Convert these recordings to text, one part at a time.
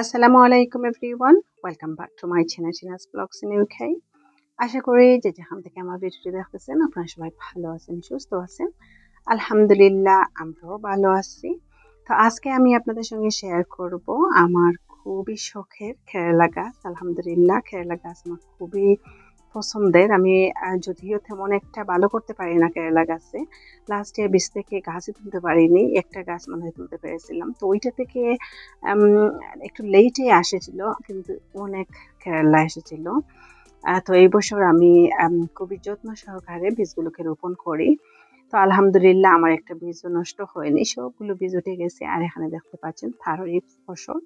আসসালামু আলাইকুম everyone welcome back to my চেনা চিনাস ব্লগস ইন ইউকে আশা করি যে যেখান থেকে আমার ভিডিওটি দেখতেছেন, আপনারা সবাই ভালো আছেন, সুস্থ আছেন। আলহামদুলিল্লাহ, আমরাও ভালো আছি। তো আজকে আমি আপনাদের সঙ্গে শেয়ার করব আমার খুবই শখের কেরালা গাছ। আলহামদুলিল্লাহ কেরালা গাছ আমার খুবই পছন্দের। আমি যদিও তেমন একটা ভালো করতে পারি না কেরালা গাছে। লাস্ট ইয়ার বীজ থেকে গাছই তুলতে পারিনি, একটা গাছ মনে হয় তুলতে পেরেছিলাম। তো ওইটা থেকে একটু লেটে আসেছিল, কিন্তু অনেক কেরালা এসেছিল। তো এই বছর আমি খুবই যত্ন সহকারে বীজগুলোকে রোপণ করি। তো আলহামদুলিল্লাহ আমার একটা বীজও নষ্ট হয়নি, সবগুলো বীজ উঠে গেছে। আর এখানে দেখতে পাচ্ছেন থারোই ফসল।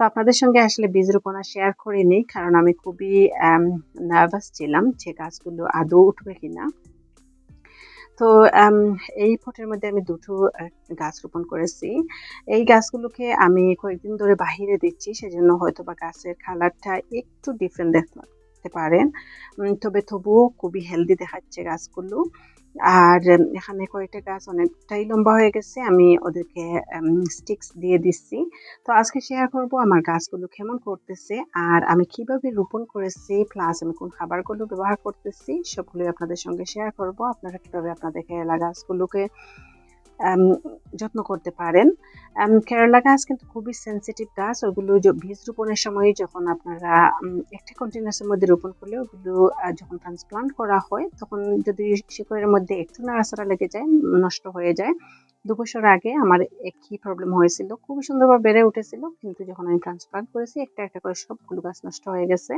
তো আপনাদের সঙ্গে আসলে বীজ রোপণা শেয়ার করিনি কারণ আমি খুবই নার্ভাস ছিলাম যে গাছগুলো আদৌ উঠবে কিনা। তো এই ফটের মধ্যে আমি দুটো গাছ রোপণ করেছি। এই গাছগুলোকে আমি কয়েকদিন ধরে বাহিরে দিচ্ছি, সেজন্য হয়তো বা গাছের কালারটা একটু ডিফারেন্ট দেখতে পারেন। তবে তবুও খুবই হেলদি দেখাচ্ছে গাছগুলো। আর এখানে কয়েকটা গাছ অনেকটাই লম্বা হয়ে গেছে, আমি ওদেরকে স্টিক্স দিয়ে দিচ্ছি। তো আজকে শেয়ার করব আমার গাছগুলো কেমন করতেছে, আর আমি কীভাবে রোপণ করেছি প্লাস আমি কোন খাবারগুলো ব্যবহার করতেছি, সবগুলোই আপনাদের সঙ্গে শেয়ার করব। আপনারা কীভাবে আপনাদের কেরালা গাছগুলোকে যত্ন করতে পারেন। কেরালা গাছ কিন্তু খুবই সেন্সিটিভ গাছ। ওগুলো বীজ রোপণের সময় যখন আপনারা একটি কন্টেনার্সের মধ্যে রোপণ করলে ওগুলো যখন ট্রান্সপ্লান্ট করা হয়, তখন যদি শিকড়ের মধ্যে একটু নাড়াচাড়া লেগে যায়, নষ্ট হয়ে যায়, দু বছর আগে আমার একই প্রবলেম হয়েছিল। খুবই সুন্দরভাবে বেড়ে উঠেছিল, কিন্তু যখন আমি ট্রান্সপ্লান্ট করেছি, একটা একটা করে সবগুলো গাছ নষ্ট হয়ে গেছে।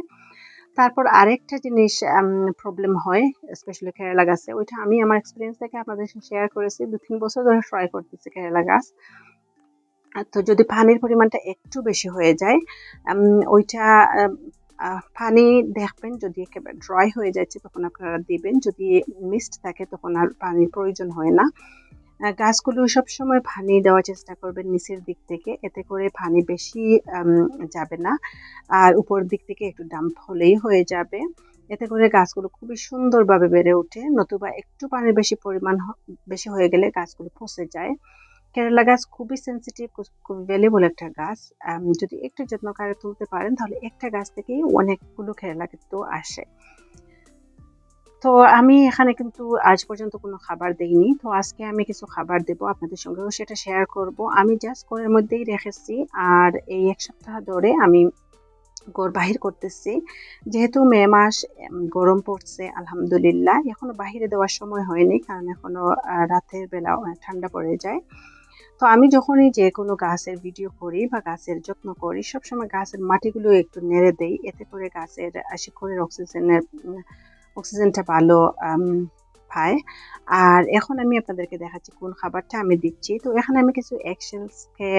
তারপর আরেকটা জিনিস প্রবলেম হয় স্পেশালি কেরালা গাছে, ওইটা আমি আমার এক্সপিরিয়েন্স থেকে আপনাদের সাথে শেয়ার করেছি, দু তিন বছর ধরে ট্রাই করতেছি কেরালা গাছ। তো যদি পানির পরিমাণটা একটু বেশি হয়ে যায় ওইটা পানি দেখবেন যদি একেবারে ড্রাই হয়ে যাচ্ছে তখন আপনারা দিবেন, যদি মিস্ট থাকে তখন আর পানির প্রয়োজন হয় না। গাছগুলো সবসময় পানি দেওয়ার চেষ্টা করবেন নিচের দিক থেকে। এতে করে পানি বেশি যাবে না। আর উপর দিক থেকে একটু ডাম্প হলেই হয়ে যাবে। এতে করে গাছগুলো খুবই সুন্দরভাবে বেড়ে ওঠে। নতুবা একটু পানির বেশি পরিমাণ বেশি হয়ে গেলে গাছগুলো পচে যায়। কেরালা গাছ খুবই সেন্সিটিভ খুবই ভ্যালুয়েবল একটা গাছ। যদি একটু যত্ন করে তুলতে পারেন, তাহলে একটা গাছ থেকেই অনেকগুলো কেরালা কিন্তু আসে। তো আমি এখানে কিন্তু আজ পর্যন্ত কোনো খাবার দেইনি। তো আজকে আমি কিছু খাবার দেব আপনাদের সঙ্গেও, সেটা শেয়ার করব। আমি জাস্ট ঘরের মধ্যেই রেখেছি আর এই এক সপ্তাহ ধরে আমি গড় বাহির করতেছি। যেহেতু মে মাস গরম পড়ছে, আলহামদুলিল্লাহ। এখনও বাহিরে দেওয়ার সময় হয়নি কারণ এখনও রাতের বেলা ঠান্ডা পড়ে যায়। তো আমি যখনই যে কোনো গাছের ভিডিও করি বা গাছের যত্ন করি, সবসময় গাছের মাটিগুলো একটু নেড়ে দেই। এতে করে গাছের শিকড়ের অক্সিজেনের অক্সিজেনটা ভালো পায়। আর এখন আমি আপনাদেরকে দেখাচ্ছি কোন খাবারটা আমি দিচ্ছি। তো এখানে আমি কিছু এক্সেলসকে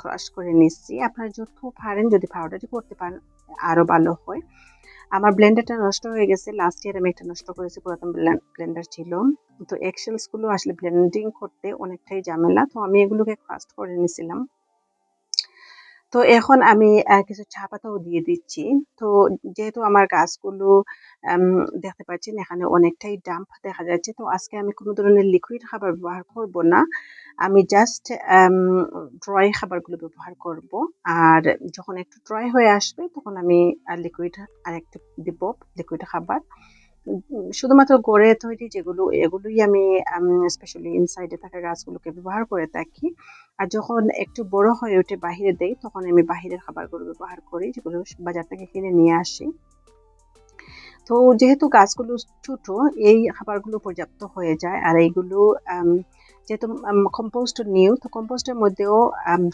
ক্রাশ করে নিচ্ছি। আপনারা যত পারেন যদি পাউডারটি করতে পারেন আরও ভালো হয়। আমার ব্লেন্ডারটা নষ্ট হয়ে গেছে। লাস্ট ইয়ার আমি একটা নষ্ট করেছি, পুরাতন ব্লেন্ডার ছিল। তো এক্সেলসগুলো আসলে ব্লেন্ডিং করতে অনেকটাই ঝামেলা। তো আমি এগুলোকে ক্রাস্ট করে নিয়েছিলাম তো এখন আমি কিছু চা পাতাও দিয়ে দিচ্ছি। তো যেহেতু আমার গাছগুলো দেখতে পাচ্ছেন এখানে অনেকটাই ডাম্প দেখা যাচ্ছে, তো আজকে আমি কোনো ধরনের লিকুইড খাবার ব্যবহার করব না। আমি জাস্ট ড্রয় খাবারগুলো ব্যবহার করব। আর যখন একটু ড্রয় হয়ে আসবে, তখন আমি লিকুইড আর একটু দিব লিকুইড খাবার। শুধুমাত্র গড়ে তৈরি যেগুলো, এগুলোই আমি স্পেশালি ইনসাইডে থাকা গাছগুলোকে ব্যবহার করে থাকি। আর যখন একটু বড় হয়ে ওঠে বাহিরে দেই, তখন আমি বাহিরের খাবারগুলো ব্যবহার করি, যেগুলো বাজার থেকে কিনে নিয়ে আসি। তো যেহেতু গাছগুলো ছোট, এই খাবারগুলো পর্যাপ্ত হয়ে যায়। আর এইগুলো যেহেতু কম্পোস্ট নিউ তো কম্পোস্টের মধ্যেও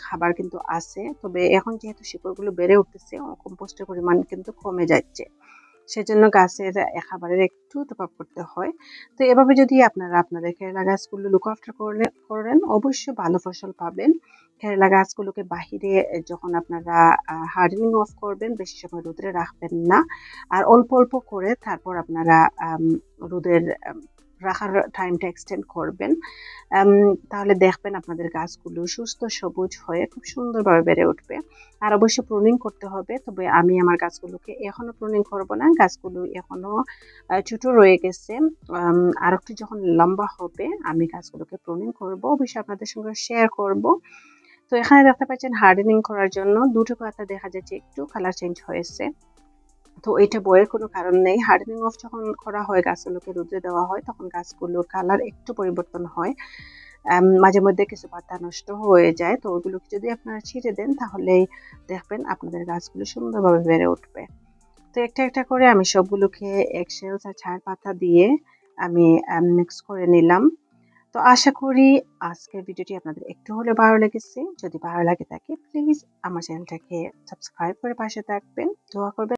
খাবার কিন্তু আছে। তবে এখন যেহেতু শিকড়গুলো বেড়ে উঠতেছে কম্পোস্টের পরিমাণ কিন্তু কমে যাচ্ছে। সেজন্য গাছের খাবারের একটু তফাৎ করতে হয়। তো এভাবে যদি আপনারা আপনাদের কেরালা গাছগুলো লুক আফটার করেন, অবশ্যই ভালো ফসল পাবেন। কেরালা গাছগুলোকে বাহিরে যখন আপনারা হার্ডেনিং অফ করবেন, বেশি সময় রোদে রাখবেন না। আর অল্প অল্প করে তারপর আপনারা রোদের রাখার টাইমটা এক্সটেন্ড করবেন। তাহলে দেখবেন আপনাদের গাছগুলো সুস্থ সবুজ হয়ে খুব সুন্দরভাবে বেড়ে উঠবে। আর অবশ্যই প্রুনিং করতে হবে, তবে আমি আমার গাছগুলোকে এখনও প্রুনিং করব না। গাছগুলো এখনও ছোট রয়ে গেছে। আর একটু যখন লম্বা হবে, আমি গাছগুলোকে প্রুনিং করব। অবশ্যই আপনাদের সঙ্গে শেয়ার করব। তো এখানে দেখতে পাচ্ছেন হার্ডেনিং করার জন্য দুটো পাতা দেখা যাচ্ছে, একটু কালার চেঞ্জ হয়েছে। তো এটা বইয়ের কোনো কারণ নেই। হার্ডেনিং অফ যখন করা হয়, গাছগুলোকে রোদে দেওয়া হয়, তখন গাছগুলোর কালার একটু পরিবর্তন হয়। মাঝে মধ্যে কিছু পাতা নষ্ট হয়ে যায়। তো ওগুলোকে যদি আপনারা ছিঁড়ে দেন, তাহলে দেখবেন আপনাদের গাছগুলো সুন্দরভাবে বেড়ে উঠবে। তো একটা একটা করে আমি সবগুলোকে এক্সেলস আর ছাড় পাতা দিয়ে আমি মিক্স করে নিলাম। তো আশা করি আজকের ভিডিওটি আপনাদের একটু হলে ভালো লেগেছে। যদি ভালো লাগে থাকে প্লিজ আমার চ্যানেলটাকে সাবস্ক্রাইব করে পাশে থাকবেন। দোয়া করবেন।